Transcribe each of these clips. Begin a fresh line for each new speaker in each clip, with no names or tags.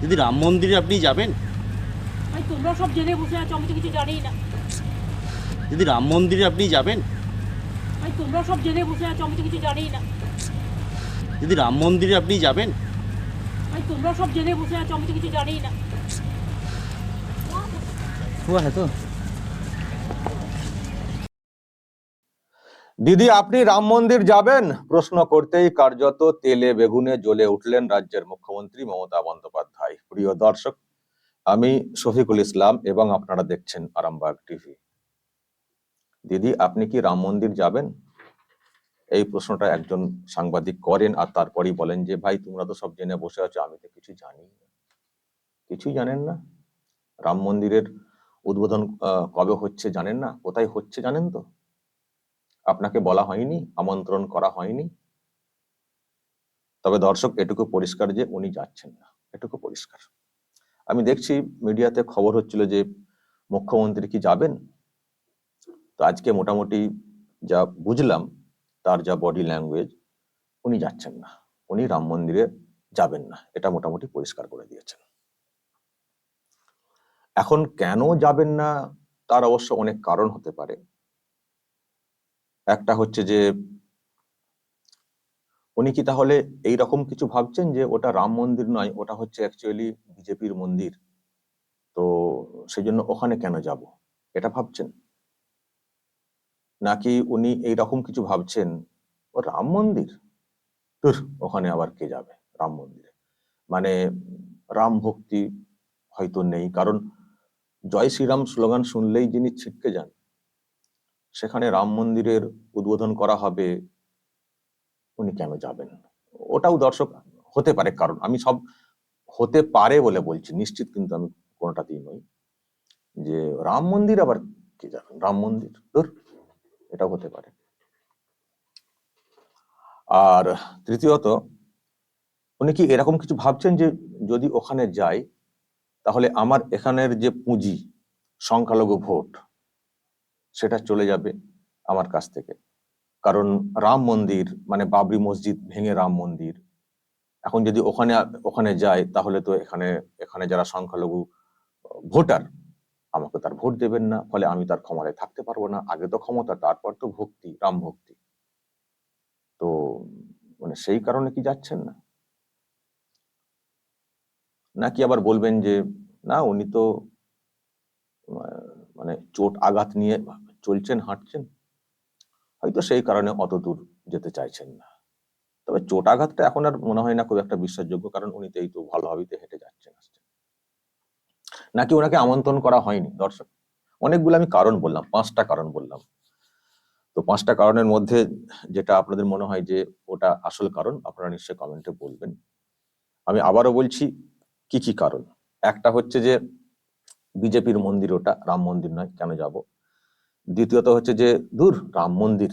দিদি রাম মন্দিরে আপনি যাবেন?
তোমরা সব জেনে বসে আছো আমি তো কিছু জানি না।
দিদি রাম মন্দিরে আপনি যাবেন?
তোমরা সব জেনে বসে আছো আমি তো কিছু জানি না।
দিদি রাম মন্দিরে আপনি যাবেন?
তোমরা সব জেনে বসে আছো আমি তো কিছু জানি না।
হ্যাঁ তো।
দিদি, আপনি রাম মন্দির যাবেন? প্রশ্ন করতেই কার্যত তেলে বেগুনে জ্বলে উঠলেন রাজ্যের মুখ্যমন্ত্রী মমতা বন্দ্যোপাধ্যায়। প্রিয় দর্শক, আমি শফিকুল ইসলাম এবং আপনারা দেখছেন আরামবাগ টিভি। দিদি, আপনি কি রাম মন্দির যাবেন? এই প্রশ্নটা একজন সাংবাদিক করেন আর তারপরেই বলেন যে, ভাই, তোমরা তো সব জেনে বসে আছো, আমি তো কিছু জানি না। কিছুই জানেন না? রাম মন্দিরের উদ্বোধন কবে হচ্ছে জানেন না? কোথায় হচ্ছে জানেন তো? আপনাকে বলা হয়নি, আমন্ত্রণ করা হয়নি। তবে দর্শক, এটুকু পরিষ্কার যে উনি যাচ্ছেন না, এটুকু পরিষ্কার। আমি দেখছি মিডিয়াতে খবর হচ্ছিল যে মুখ্যমন্ত্রী কি যাবেন? তো আজকে মোটামুটি যা বুঝলাম, তার যা বডি ল্যাঙ্গুয়েজ উনি যাচ্ছেন না। উনি রাম মন্দিরে যাবেন না, এটা মোটামুটি পরিষ্কার করে দিয়েছেন। এখন কেন যাবেন না, তার অবশ্য অনেক কারণ হতে পারে। একটা হচ্ছে যে উনি কি তাহলে এই রকম কিছু ভাবছেন যে ওটা রাম মন্দির নয় ওটা হচ্ছে অ্যাকচুয়ালি বিজেপির মন্দির? তো সেই জন্য ওখানে কেন যাব? এটা ভাবছেন? নাকি উনি এই রকম কিছু ভাবছেন ও রাম মন্দির? ধুর, ওখানে আবার কে যাবে রাম মন্দিরে? মানে রাম ভক্তি হয়তো নেই কারণ জয় শ্রীরাম স্লোগান শুনলেই যিনি ছিটকে যান সেখানে রাম মন্দিরের উদ্বোধন করা হবে, উনি কেন যাবেন? ওটাও দর্শক হতে পারে, কারণ আমি সব হতে পারে বলে বলছি, নিশ্চিত কিন্তু আমি কোনোটাতেই নই। যে রাম মন্দির আবার কে যাবেন? রাম মন্দির, ধর, এটাও হতে পারে। আর তৃতীয়ত, উনি কি এরকম কিছু ভাবছেন যে যদি ওখানে যাই, তাহলে আমার এখানের যে পুঁজি, সংখ্যালঘু ভোট সেটা চলে যাবে আমার কাছ থেকে। কারণ রাম মন্দির মানে বাবরি মসজিদ ভেঙে রাম মন্দির। এখন যদি ওখানে ওখানে যায়, তাহলে তো এখানে এখানে যারা সংখ্যালঘু, ভোটার, আমাকে তার ভোট দেবেন না। ফলে আমি তার ক্ষমতায় থাকতে পারব না। আগে তো ক্ষমতা, তারপর তো ভক্তি, রাম ভক্তি। তো মানে সেই কারণে কি যাচ্ছেন না? নাকি আবার বলবেন যে, না, উনি তো মানে চোট আঘাত নিয়ে চলছেন, হাঁটছেন, হয়তো সেই কারণে অত দূর যেতে চাইছেন না। তবে চোট আঘাতটা এখন আর মনে হয় না খুব একটা বিশ্বাসযোগ্য, কারণ উনি তো এই ভালোভাবেই তো হেঁটে যাচ্ছেন আসছেন নাকি ওনাকে আমন্ত্রণ করা হয়নি? দর্শক, অনেকগুলো আমি কারণ বললাম, পাঁচটা কারণ বললাম। তো পাঁচটা কারণের মধ্যে যেটা আপনাদের মনে হয় যে ওটা আসল কারণ, আপনারা নিশ্চয়ই কমেন্টে বলবেন। আমি আবারও বলছি, কি কি কারণ? একটা হচ্ছে যে বিজেপির মন্দির ওটা, রাম মন্দির নয়, কেন যাব? দ্বিতীয়ত হচ্ছে যে দূর রাম মন্দির,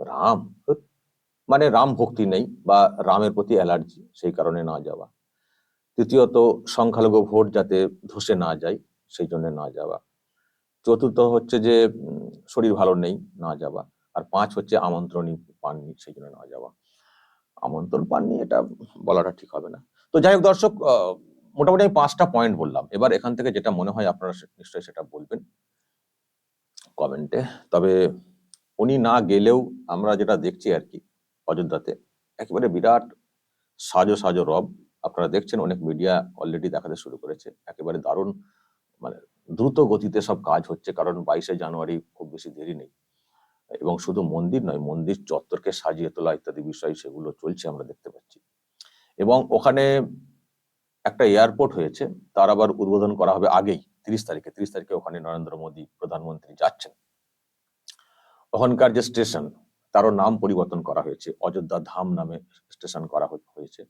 রাম মানে রাম ভক্তি নেই বা রামের প্রতি অ্যালার্জি, সেই কারণে না যাওয়া। তৃতীয়ত, সংখ্যালঘু ভোট যাতে ধসে না যায়, সেই জন্য না যাওয়া। চতুর্থ হচ্ছে যে শরীর ভালো নেই, না যাওয়া। আর পাঁচ হচ্ছে আমন্ত্রণই পাননি, সেই জন্য না যাওয়া। আমন্ত্রণ পাননি, এটা বলাটা ঠিক হবে না। তো যাই হোক দর্শক মোটামুটি আমি পাঁচটা পয়েন্ট বললাম। এবার এখান থেকে যেটা মনে হয় আপনারা নিশ্চয়ই সেটা বলবেন কমেন্টে তবে উনি না গেলেও আমরা যেটা দেখছি আর কি অযোধ্যাতে, একেবারে বিরাট সাজো সাজো রব। আপনারা দেখছেন অনেক মিডিয়া অলরেডি দেখাতে শুরু করেছে। একেবারে দারুণ মানে দ্রুত গতিতে সব কাজ হচ্ছে কারণ বাইশে জানুয়ারি খুব বেশি দেরি নেই। এবং শুধু মন্দির নয়, মন্দির চত্বরকে সাজিয়ে তোলা ইত্যাদি বিষয় সেগুলো চলছে আমরা দেখতে পাচ্ছি। এবং ওখানে একটা এয়ারপোর্ট হয়েছে, তার আবার উদ্বোধন করা হবে আগেই, তিরিশ তারিখে তিরিশ তারিখে ওখানে নরেন্দ্র মোদী প্রধানমন্ত্রী যাচ্ছেন। ওখানকার যে স্টেশন, তারও নাম পরিবর্তন করা হয়েছে, অযোধ্যা ধাম নামে স্টেশন করা হয়েছে।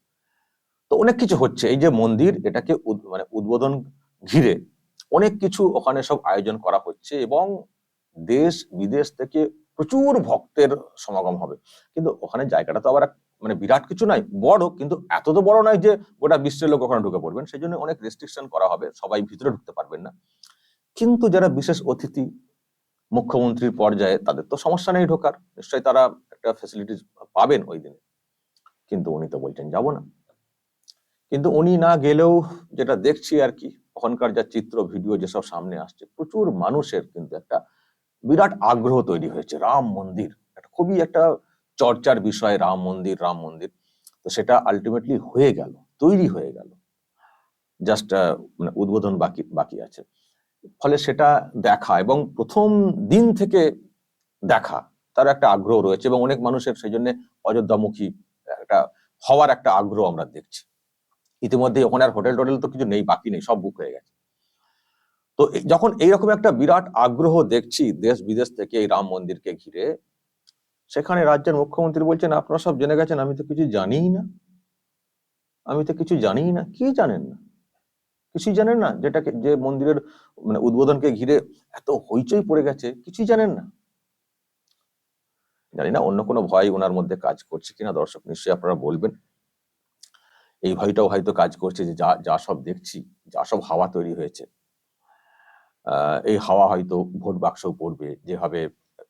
তো অনেক কিছু হচ্ছে, এই যে মন্দির, এটাকে মানে উদ্বোধন ঘিরে অনেক কিছু ওখানে সব আয়োজন করা হচ্ছে এবং দেশ বিদেশ থেকে প্রচুর ভক্তের সমাগম হবে। কিন্তু ওখানে জায়গাটা তো আবার মানে বিরাট কিছু নয় বড়, কিন্তু এত তো বড় নয় যে গোটা বিশ্বের লোক ওখানে ঢুকে পড়বেন। সেই জন্য অনেক রেস্ট্রিকশন করা হবে, সবাই ভিতরে ঢুকতে পারবেন না। কিন্তু যারা বিশেষ অতিথি মুখ্যমন্ত্রীর পর্যায়ে, তাদের তো সমস্যা নেই ঢোকার। নিশ্চয়ই তারা একটা ফেসিলিটিস পাবেন ওই দিনে। কিন্তু উনি তো বলছেন, যাব না। কিন্তু উনি না গেলেও যেটা দেখছি আর কি, ওখানকার যা চিত্র, ভিডিও যেসব সামনে আসছে, প্রচুর মানুষের কিন্তু একটা বিরাট আগ্রহ তৈরি হয়েছে। রাম মন্দির, একটা খুবই একটা চর্চার বিষয়, রাম মন্দির রাম মন্দির, তো সেটা আলটিমেটলি হয়ে গেল, তৈরি হয়ে গেল। জাস্ট মানে উদ্বোধন বাকি বাকি আছে। ফলে সেটা দেখা এবং প্রথম দিন থেকে দেখা, তার একটা আগ্রহ রয়েছে এবং অনেক মানুষের সেই জন্য অযোধ্যামুখী, একটা, হওয়ার একটা আগ্রহ আমরা দেখছি। ইতিমধ্যে ওখানে আর হোটেল টোটেল তো কিছু নেই, বাকি নেই, সব বুক হয়ে গেছে। তো যখন এইরকম একটা বিরাট আগ্রহ দেখছি দেশ বিদেশ থেকে এই রাম মন্দিরকে ঘিরে সেখানে রাজ্যের মুখ্যমন্ত্রী বলছেন, আপনারা সব জেনে গেছেন, আমি তো কিছু জানিই না। আমি তো কিছু জানিই না। কি জানেন না? কিছুই জানেন না? যেটাকে, যে মন্দিরের মানে উদ্বোধনকে ঘিরে এত হইচই পড়ে গেছে, কিছুই জানেন না? জানি না, অন্য কোনো ভয় ওনার মধ্যে কাজ করছে কিনা, দর্শক নিশ্চয়ই আপনারা বলবেন। এই ভয়টাও হয়তো কাজ করছে যে যা যা সব দেখছি, যা সব হাওয়া তৈরি হয়েছে। এই হাওয়া হয়তো ভোট বাক্সও পড়বে, যেভাবে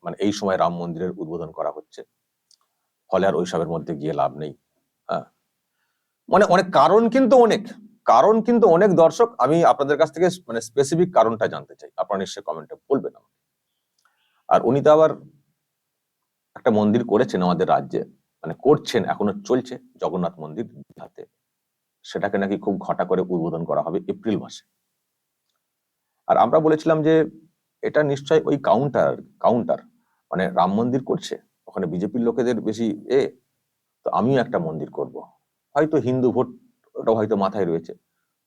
মানে এই সময় রাম মন্দিরের উদ্বোধন করা হচ্ছে। ফলে আর ওইসবের মধ্যে গিয়ে লাভ নেই। হ্যাঁ। মানে অনেক কারণ কিন্তু অনেক। কারণ কিন্তু অনেক দর্শক। আমি আপনাদের কাছ থেকে মানে স্পেসিফিক কারণটা জানতে চাই। আপনারা নিশ্চয়ই কমেন্টে বলবেন আমাকে। আর উনি তো আবার একটা মন্দির করেছেন আমাদের রাজ্যে। মানে করছেন, এখনও চলছে। জগন্নাথ মন্দির হাতে সেটাকে নাকি খুব ঘটা করে উদ্বোধন করা হবে এপ্রিল মাসে। আর আমরা বলেছিলাম যে এটা নিশ্চয় ওই কাউন্টার কাউন্টার মানে রাম মন্দির করছে। ওখানে বিজেপির লোকেদের বেশি এ, তো আমিও একটা মন্দির করব। হয়তো হিন্দু ভোট ওটাও হয়তো মাথায় রয়েছে।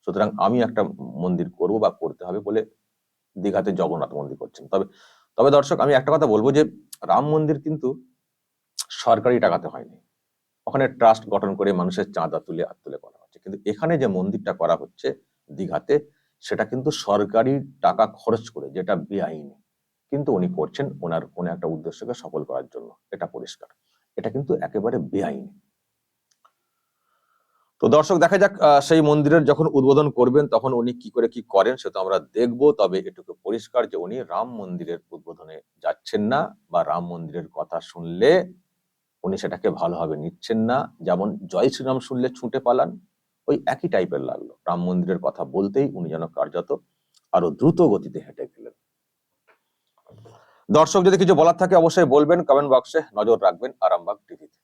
সুতরাং আমি একটা মন্দির করব বা করতে হবে বলে দীঘাতে জগন্নাথ মন্দির করছেন। তবে তবে দর্শক, আমি একটা কথা বলব যে রাম মন্দির কিন্তু সরকারি টাকাতে হয়নি। ওখানে ট্রাস্ট গঠন করে মানুষের চাঁদা তুলে আর তুলে করা হচ্ছে। কিন্তু এখানে যে মন্দিরটা করা হচ্ছে দীঘাতে সেটা কিন্তু সরকারি টাকা খরচ করে, যেটা বেআইনি। কিন্তু উনি করছেন ওনার কোনো একটা উদ্দেশ্যকে সফল করার জন্য। এটা পরিষ্কার। এটা কিন্তু একেবারে বেআইনি। তো দর্শক, দেখা যাক সেই মন্দিরের যখন উদ্বোধন করবেন, তখন উনি কি করে কি করেন সেটা আমরা দেখব। তবে এটুকু পরিষ্কার যে উনি রাম মন্দিরের উদ্বোধনে যাচ্ছেন না বা রাম মন্দিরের কথা শুনলে উনি সেটাকে ভালোভাবে নিচ্ছেন না। যেমন জয় শ্রীরাম শুনলে ছুটে পালান ওই একই টাইপের লাগল। রাম মন্দিরের কথা বলতেই উনি যেন কার্যত আরও দ্রুত গতিতে হেঁটে গেলেন। দর্শক, যদি কিছু বলার থাকে অবশ্যই বলবেন কমেন্ট বক্সে নজর রাখবেন আরামবাগ টিভিতে